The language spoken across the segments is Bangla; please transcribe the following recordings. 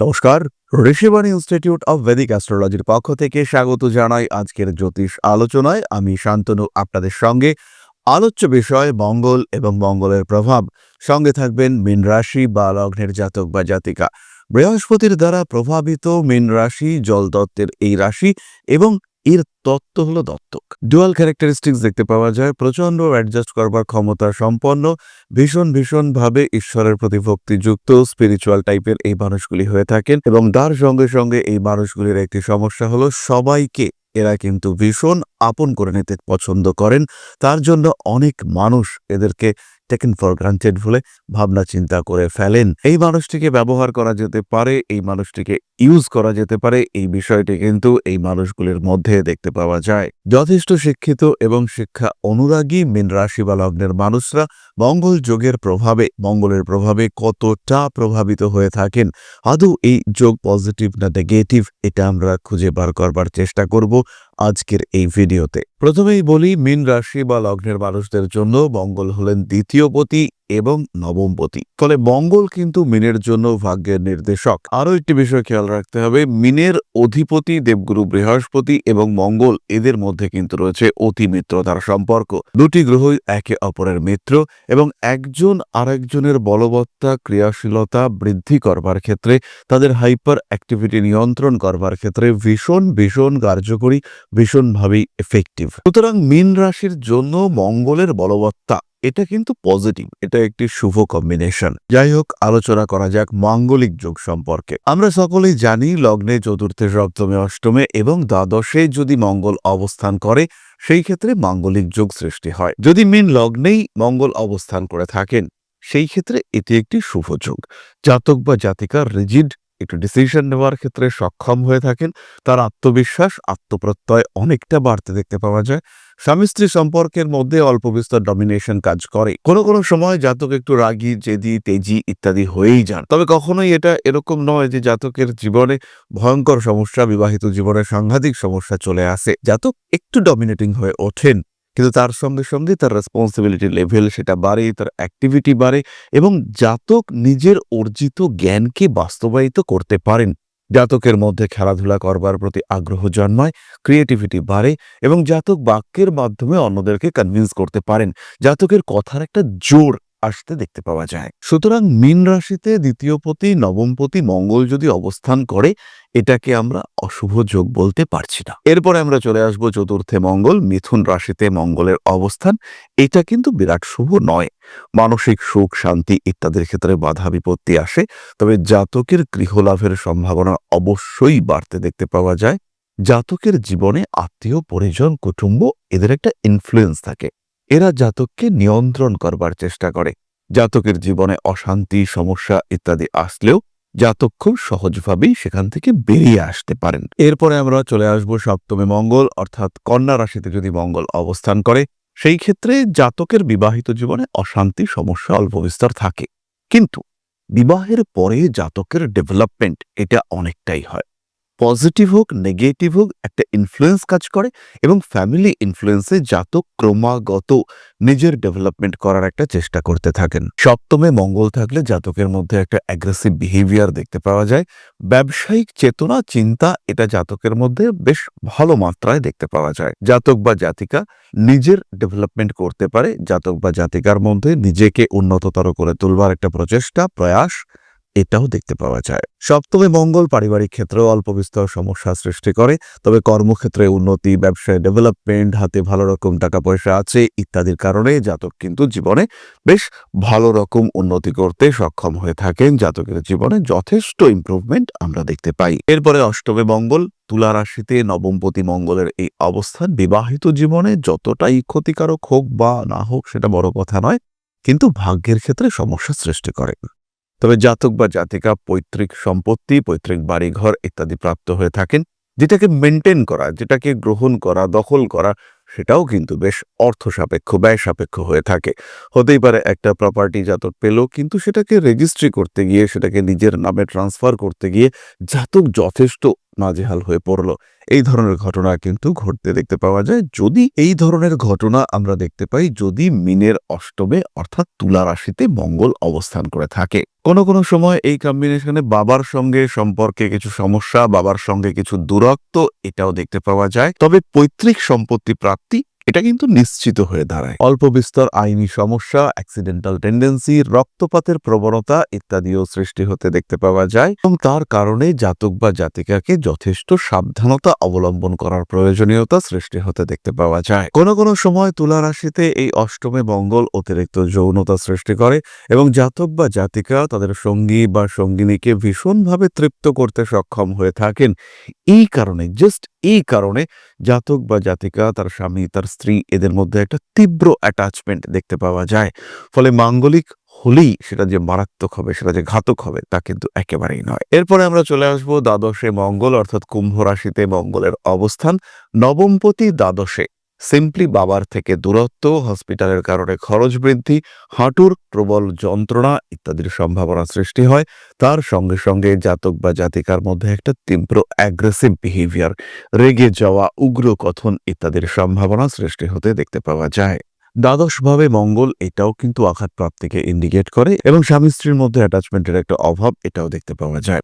নমস্কার, ঋষিবাণী ইনস্টিটিউট অব ভেদিক অ্যাস্ট্রোলজির পক্ষ থেকে স্বাগত জানাই আজকের জ্যোতিষ আলোচনায়। আমি শান্তনু, আপনাদের সঙ্গে আলোচ্য বিষয় মঙ্গল এবং মঙ্গলের প্রভাব। সঙ্গে থাকবেন মীন রাশি বা লগ্নের জাতক বা জাতিকা। বৃহস্পতির দ্বারা প্রভাবিত মীন রাশি, জলদত্তের এই রাশি এবং এর তত্ত্ব হলো দত্তক। ডুয়াল ক্যারেক্টারিস্টিক্স দেখতে পাওয়া যায়। প্রচণ্ড অ্যাডজাস্ট করবার ক্ষমতা সম্পন্ন, ভীষণ ভীষণভাবে ঈশ্বরের প্রতি ভক্তিযুক্ত স্পিরিচুয়াল টাইপের এই মানুষগুলি হয়ে থাকেন এবং তার সঙ্গে সঙ্গে এই মানুষগুলির একটি সমস্যা হলো সবাইকে এরা কিন্তু ভীষণ আপন করে নিতে পছন্দ করেন। তার জন্য অনেক মানুষ এদেরকে টেকেন ফর গ্রান্টেড বলে ভাবনা, চিন্তা করে ফেলেন। এই মানুষটিকে ব্যবহার করা যেতে পারে, এই মানুষটিকে ইউজ করা যেতে পারে, এই বিষয়টি কিন্তু এই মানুষগুলির মধ্যে দেখতে পাওয়া যায়। যথেষ্ট শিক্ষিত এবং শিক্ষা অনুরাগী মীন রাশি বা লগ্নের মানুষরা মঙ্গল যোগের প্রভাবে, মঙ্গলের প্রভাবে কতটা প্রভাবিত হয়ে থাকেন, আদৌ এই যোগ পজিটিভ না নেগেটিভ এটা আমরা খুঁজে বার করবার চেষ্টা করব। আজকের এই ভিডিওতে। প্রথমেই বলি, মীন রাশি বা লগ্নের মানুষদের জন্য মঙ্গল হলেন দ্বিতীয় পতি এবং নবমপতি ফলে মঙ্গল কিন্তু মিনের জন্য ভাগ্যের নির্দেশক। আরও একটি বিষয় খেয়াল রাখতে হবে, মিনের অধিপতি দেবগুরু বৃহস্পতি এবং মঙ্গল এদের মধ্যে কিন্তু রয়েছে অতি মিত্রতার সম্পর্ক। দুটি গ্রহই একে অপরের মিত্র এবং একজন আরেকজনের বলবত্তা, ক্রিয়াশীলতা বৃদ্ধি করবার ক্ষেত্রে, তাদের হাইপার অ্যাক্টিভিটি নিয়ন্ত্রণ করবার ক্ষেত্রে ভীষণ ভীষণ কার্যকরী, ভীষণভাবেই এফেক্টিভ সুতরাং মিন রাশির জন্য মঙ্গলের বলবত্তা এটা কিন্তু পজিটিভ এটা একটি শুভ কম্বিনেশন যাই হোক আলোচনা করা যাক মাঙ্গলিক যোগ সম্পর্কে। আমরা সকলেই জানি লগ্নে চতুর্থে সপ্তমে, অষ্টমে এবং দ্বাদশে যদি মঙ্গল অবস্থান করে, সেই ক্ষেত্রে মাঙ্গলিক যোগ সৃষ্টি হয়। যদি মিন লগ্নেই মঙ্গল অবস্থান করে থাকেন, সেই ক্ষেত্রে এটি একটি শুভ যোগ। জাতক বা জাতিকা রিজিড একটু ডিসিশন নেওয়ার ক্ষেত্রে সক্ষম হয়ে থাকেন, তার আত্মবিশ্বাস, আত্মপ্রত্যয় অনেকটা বাড়তে দেখতে পাওয়া যায়। স্বামী স্ত্রী সম্পর্কের মধ্যে অল্প বিস্তর ডমিনেশন কাজ করে। কোনো কোনো সময় জাতক একটু রাগী, জেদি, তেজি ইত্যাদি হয়েই যান। তবে কখনোই এটা এরকম নয় যে জাতকের জীবনে ভয়ঙ্কর সমস্যা, বিবাহিত জীবনে সাংঘাতিক সমস্যা চলে আসে। জাতক একটু ডমিনেটিং হয়ে ওঠেন, কিন্তু তার সঙ্গে সঙ্গে তার রেসপন্সিবিলিটি লেভেল সেটা বাড়ে, তার অ্যাক্টিভিটি বাড়ে এবং জাতক নিজের অর্জিত জ্ঞানকে বাস্তবায়িত করতে পারেন। জাতকের মধ্যে খেলাধুলা করবার প্রতি আগ্রহ জন্মায় ক্রিয়েটিভিটি বাড়ে এবং জাতক বাক্যের মাধ্যমে অন্যদেরকে কনভিন্স করতে পারেন। জাতকের কথার একটা জোর আসতে দেখতে পাওয়া যায়। সুতরাং মীন রাশিতে দ্বিতীয়পতি নবমপতি মঙ্গল যদি অবস্থান করে, এটাকে আমরা অশুভ যোগ বলতে পারছি না। এরপরে আমরা চলে আসব চতুর্থে মঙ্গল, মিথুন রাশিতে মঙ্গলের অবস্থান। এটা কিন্তু বিরাট শুভ নয়। মানসিক সুখ, শান্তি ইত্যাদির ক্ষেত্রে বাধা বিপত্তি আসে। তবে জাতকের গৃহলাভের সম্ভাবনা অবশ্যই বাড়তে দেখতে পাওয়া যায়। জাতকের জীবনে আত্মীয়, পরিজন, কুটুম্ব, এদের একটা ইনফ্লুয়েন্স থাকে। এরা জাতককে নিয়ন্ত্রণ করবার চেষ্টা করে। জাতকের জীবনে অশান্তি, সমস্যা ইত্যাদি আসলেও জাতক খুব সহজভাবেই সেখান থেকে বেরিয়ে আসতে পারেন। এরপরে আমরা চলে আসব সপ্তমে মঙ্গল, অর্থাৎ কন্যা রাশিতে যদি মঙ্গল অবস্থান করে, সেই ক্ষেত্রে জাতকের বিবাহিত জীবনে অশান্তি, সমস্যা অল্প বিস্তর থাকে। কিন্তু বিবাহের পরে জাতকের ডেভেলপমেন্ট এটা অনেকটাই হয়। পজিটিভ হোক নেগেটিভ হোক, একটা ইনফ্লুয়েন্স কাজ করে এবং ফ্যামিলি ইনফ্লুয়েন্সে জাতক ক্রমাগত নিজের ডেভেলপমেন্ট করার একটা চেষ্টা করতে থাকেন। সপ্তমে মঙ্গল থাকলে জাতকের মধ্যে একটা অ্যাগ্রেসিভ বিহেভিয়ার দেখতে পাওয়া যায়। ব্যবসায়িক চেতনা, চিন্তা, এটা জাতকের মধ্যে বেশ ভালো মাত্রায় দেখতে পাওয়া যায়। জাতক বা জাতিকা নিজের ডেভেলপমেন্ট করতে পারে, জাতক বা জাতিকার মধ্যে নিজেকে উন্নততর করে তুলবার একটা প্রচেষ্টা, প্রয়াস এটাও দেখতে পাওয়া যায়। সপ্তমে মঙ্গল পারিবারিক ক্ষেত্রেও অল্প বিস্তর সমস্যা সৃষ্টি করে, তবে কর্মক্ষেত্রে উন্নতি, ব্যবসায় ডেভেলপমেন্ট হাতে ভালো রকম টাকা পয়সা আছে ইত্যাদির কারণে জাতক কিন্তু জীবনে বেশ ভালো রকম উন্নতি করতে সক্ষম হয়ে থাকেন। জাতকের জীবনে যথেষ্ট ইমপ্রুভমেন্ট আমরা দেখতে পাই। এরপরে অষ্টমে মঙ্গল, তুলা রাশিতে নবমপতি মঙ্গলের এই অবস্থান বিবাহিত জীবনে যতটাই ক্ষতিকারক হোক বা না হোক সেটা বড় কথা নয়, কিন্তু ভাগ্যের ক্ষেত্রে সমস্যা সৃষ্টি করে। তবে জাতক বা জাতিকা পৈতৃক সম্পত্তি, পৈতৃক বাড়িঘর ইত্যাদি প্রাপ্ত হয়ে থাকেন, যেটাকে মেনটেন করা, যেটাকে গ্রহণ করা, দখল করা, সেটাও কিন্তু বেশ অর্থ সাপেক্ষ ব্যয় সাপেক্ষ হয়ে থাকে। হতেই পারে একটা প্রপার্টি জাতক পেল, কিন্তু সেটাকে রেজিস্ট্রি করতে গিয়ে, সেটাকে নিজের নামে ট্রান্সফার করতে গিয়ে, জাতক যথেষ্ট নাজেহাল হয়ে পড়ল। এই ধরনের ঘটনা কিন্তু ঘটতে দেখতে পাওয়া যায়। যদি এই ধরনের ঘটনা আমরা দেখতে পাই, যদি মিনের অষ্টমে, অর্থাৎ তুলা রাশিতে মঙ্গল অবস্থান করে থাকে। কোনো কোনো সময় এই কম্বিনেশনে বাবার সঙ্গে সম্পর্কে কিছু সমস্যা, বাবার সঙ্গে কিছু দূরত্ব, এটাও দেখতে পাওয়া যায়। তবে পৈতৃক সম্পত্তি প্রাপ্তি এটা কিন্তু নিশ্চিত হয়ে দাঁড়ায়। অল্প বিস্তর আইনি সমস্যা অ্যাক্সিডেন্টাল টেন্ডেন্সি রক্তপাতের প্রবণতা ইত্যাদিও সৃষ্টি হতে দেখতে পাওয়া যায় এবং তার কারণে জাতক বা জাতিকাকে যথেষ্ট সাবধানতা অবলম্বন করার প্রয়োজনীয়তা সৃষ্টি হতে দেখতে পাওয়া যায়। কোনো কোনো সময় তুলা রাশিতে এই অষ্টমে মঙ্গল অতিরিক্ত যৌনতা সৃষ্টি করে এবং জাতক বা জাতিকা তাদের সঙ্গী বা সঙ্গিনীকে ভীষণভাবে তৃপ্ত করতে সক্ষম হয়ে থাকেন। এই কারণে জাস্ট এই কারণে জাতক বা জাতিকা তার স্বামী, তার স্ত্রী এদের মধ্যে একটা তীব্র অ্যাটাচমেন্ট দেখতে পাওয়া যায়। ফলে মাঙ্গলিক হলেই সেটা যে মারাত্মক হবে, সেটা যে ঘাতক হবে তা কিন্তু একেবারেই নয়। এরপরে আমরা চলে আসব দ্বাদশে মঙ্গল, অর্থাৎ কুম্ভ রাশিতে মঙ্গলের অবস্থান। নবমপতি দ্বাদশে সিম্পলি বাবার থেকে দূরত্ব হসপিটালের কারণে খরচ বৃদ্ধি, হাঁটুর প্রবল যন্ত্রণা ইত্যাদির সম্ভাবনা সৃষ্টি হয়। তার সঙ্গে সঙ্গে জাতক বা জাতিকার মধ্যে একটা তীব্র অ্যাগ্রেসিভ বিহেভিয়ার রেগে যাওয়া, উগ্র কথন ইত্যাদির সম্ভাবনা সৃষ্টি হতে দেখতে পাওয়া যায়। দ্বাদশভাবে মঙ্গল এটাও কিন্তু আঘাত প্রাপ্তিকে ইন্ডিকেট করে এবং স্বামী স্ত্রীর মধ্যে অ্যাটাচমেন্টের একটা অভাব এটাও দেখতে পাওয়া যায়।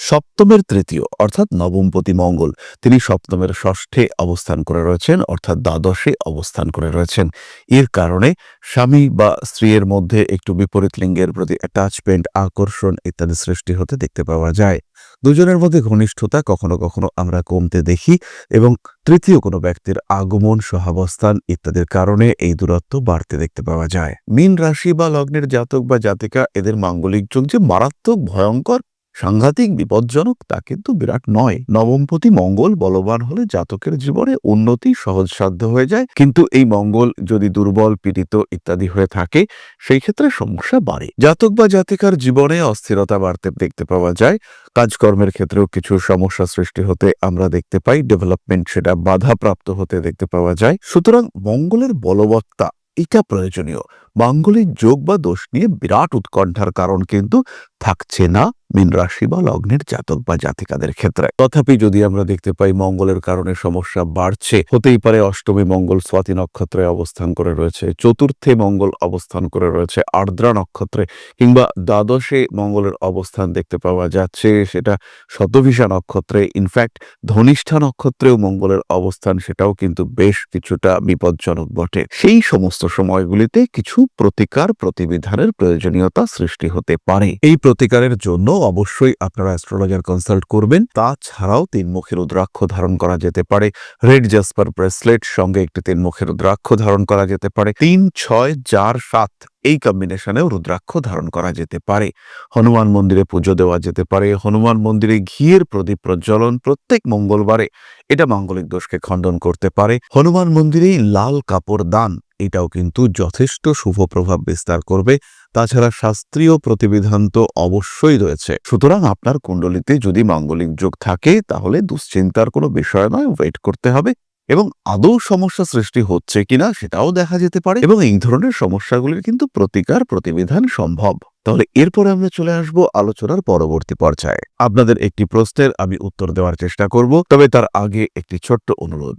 সপ্তমের তৃতীয়, অর্থাৎ নবমপতি মঙ্গল, তিনি সপ্তমের ষষ্ঠে অবস্থান করে রয়েছেন, অর্থাৎ দ্বাদশে অবস্থান করে রয়েছেন। এর কারণে স্বামী বা স্ত্রীর মধ্যে একটু বিপরীত লিঙ্গের প্রতি অ্যাটাচমেন্ট আকর্ষণ ইত্যাদি সৃষ্টি হতে দেখতে পাওয়া যায়। দুজনের মধ্যে ঘনিষ্ঠতা কখনো কখনো আমরা কমতে দেখি এবং তৃতীয় কোনো ব্যক্তির আগমন, সহাবস্থান ইত্যাদির কারণে এই দূরত্ব বাড়তে দেখতে পাওয়া যায়। মীন রাশি বা লগ্নের জাতক বা জাতিকা, এদের মাঙ্গলিক যোগ যে মারাত্মক, ভয়ঙ্কর সাংঘাতিক বিপজ্জনক তা কিন্তু বিরাট নয়। নবমপতি মঙ্গল বলবান হলে জাতকের জীবনে উন্নতি সহজসাধ্য হয়ে যায়। কিন্তু এই মঙ্গল যদি দুর্বল, পীড়িত ইত্যাদি হয়ে থাকে, সেই ক্ষেত্রে সমস্যা বাড়ে। জাতক বা জাতিকার জীবনে অস্থিরতা বাড়তে দেখতে পাওয়া যায়। কাজকর্মের ক্ষেত্রেও কিছু সমস্যা সৃষ্টি হতে আমরা দেখতে পাই। ডেভেলপমেন্ট সেটা বাধাপ্রাপ্ত হতে দেখতে পাওয়া যায়। সুতরাং মঙ্গলের বলবত্তা এটা প্রয়োজনীয়। মাঙ্গলিক যোগ বা দোষ নিয়ে বিরাট উৎকণ্ঠার কারণ কিন্তু থাকছে না। মীন রাশি বা লগ্নের জাতক বা জাতিকাদের ক্ষেত্রে। তথাপি যদি আমরা দেখতে পাই মঙ্গলের কারণে সমস্যা বাড়ছে, হতেই পারে অষ্টমী মঙ্গল স্বাতি নক্ষত্রে অবস্থান করে রয়েছে, চতুর্থে মঙ্গল অবস্থান করে রয়েছে আর্দ্রা নক্ষত্রে, কিংবা দ্বাদশে মঙ্গলের অবস্থান দেখতে পাওয়া যাচ্ছে, সেটা শতভিষা নক্ষত্রে ইনফ্যাক্ট ধনিষ্ঠা নক্ষত্রেও মঙ্গলের অবস্থান, সেটাও কিন্তু বেশ কিছুটা বিপজ্জনক বটে। সেই সমস্ত সময়গুলিতে কিছু প্রতিকার প্রতিবিধানের প্রয়োজনীয়তা সৃষ্টি হতে পারে। এই প্রতিকারের জন্য অবশ্যই আপনারা অ্যাস্ট্রোলজার কনসাল্ট করবেন। তাছাড়াও তিনমুখী রুদ্রাক্ষ ধারণ করা যেতে পারে। রেড জাসপার ব্রেসলেট সঙ্গে একটি তিনমুখী রুদ্রাক্ষ ধারণ করা যেতে পারে। তিন, ছয়, চার, সাত এই কম্বিনেশনেও রুদ্রাক্ষ ধারণ করা যেতে পারে। হনুমান মন্দিরে পুজো দেওয়া যেতে পারে। হনুমান মন্দিরে ঘিয়ের প্রদীপ প্রজ্বলন প্রত্যেক মঙ্গলবারে এটা মাঙ্গলিক দোষকে খণ্ডন করতে পারে। হনুমান মন্দিরেই লাল কাপড় দান, এটাও কিন্তু যথেষ্ট শুভ প্রভাব বিস্তার করবে। তাছাড়া শাস্ত্রীয় প্রতিবিধান তো অবশ্যই রয়েছে। সুতরাং আপনার কুণ্ডলিতে যদি মাঙ্গলিক যোগ থাকে, তাহলে দুশ্চিন্তার কোনো বিষয় নয় ওয়েট করতে হবে। এবং আদৌ সমস্যা সৃষ্টি হচ্ছে কিনা সেটাও দেখা যেতে পারে এবং এই ধরনের সমস্যাগুলির কিন্তু প্রতিকার প্রতিবিধান সম্ভব। তাহলে এরপরে আমরা চলে আসব আলোচনার পরবর্তী পর্যায়ে। আপনাদের একটি প্রশ্নের আমি উত্তর দেওয়ার চেষ্টা করব, তবে তার আগে একটি ছোট্ট অনুরোধ।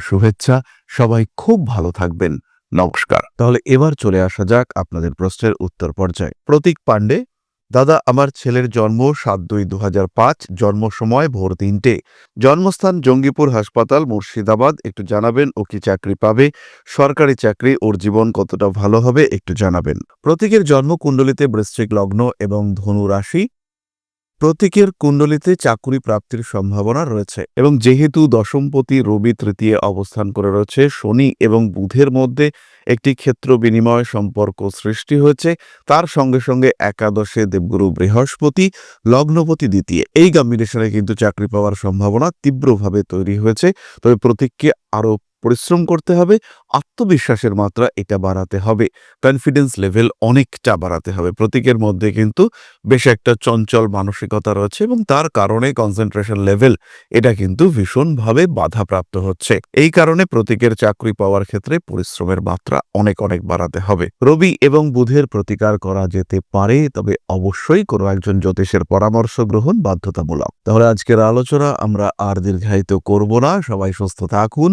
শুভেচ্ছা। সবাই খুব ভালো থাকবেন। নমস্কার। তাহলে এবার চলে আসা যাক আপনাদের প্রশ্নের উত্তর পর্যায়ে। প্রতীক পাণ্ডে, দাদা, আমার ছেলের জন্ম সাত দুই দু জন্ম সময় ভোর তিনটে। জন্মস্থান জঙ্গিপুর হাসপাতাল, মুর্শিদাবাদ। একটু জানাবেন ও কি চাকরি পাবে? সরকারি চাকরি, ওর জীবন কতটা ভালো হবে? একটু জানাবেন। প্রতীকের জন্ম কুণ্ডলিতে বৃশ্চিক লগ্ন এবং ধনু রাশি প্রতীকের কুণ্ডলিতে চাকুরি প্রাপ্তির সম্ভাবনা রয়েছে এবং যেহেতু দশমপতি রবি তৃতীয় অবস্থান করে রয়েছে, শনি এবং বুধের মধ্যে একটি ক্ষেত্র বিনিময় সম্পর্ক সৃষ্টি হয়েছে। তার সঙ্গে সঙ্গে একাদশে দেবগুরু বৃহস্পতি, লগ্নপতি দ্বিতীয়, এই কম্বিনেশনে কিন্তু চাকরি পাওয়ার সম্ভাবনা তীব্রভাবে তৈরি হয়েছে। তবে প্রতীককে আরও পরিশ্রম করতে হবে, আত্মবিশ্বাসের মাত্রা এটা বাড়াতে হবে। কনফিডেন্স লেভেল অনেকটা বাড়াতে হবে। প্রতীকের মধ্যে কিন্তু বেশ একটা চঞ্চল মানসিকতা রয়েছে এবং তার কারণে কনসেন্ট্রেশন লেভেল এটা কিন্তু ভীষণভাবে বাধাপ্রাপ্ত হচ্ছে। এই কারণে প্রতীকের চাকরি পাওয়ার ক্ষেত্রে পরিশ্রমের মাত্রা অনেক অনেক বাড়াতে হবে। রবি এবং বুধের প্রতিকার করা যেতে পারে, তবে অবশ্যই কোনো একজন জ্যোতিষের পরামর্শ গ্রহণ বাধ্যতামূলক। তাহলে আজকের আলোচনা আমরা আর দীর্ঘায়িত করব না। সবাই সুস্থ থাকুন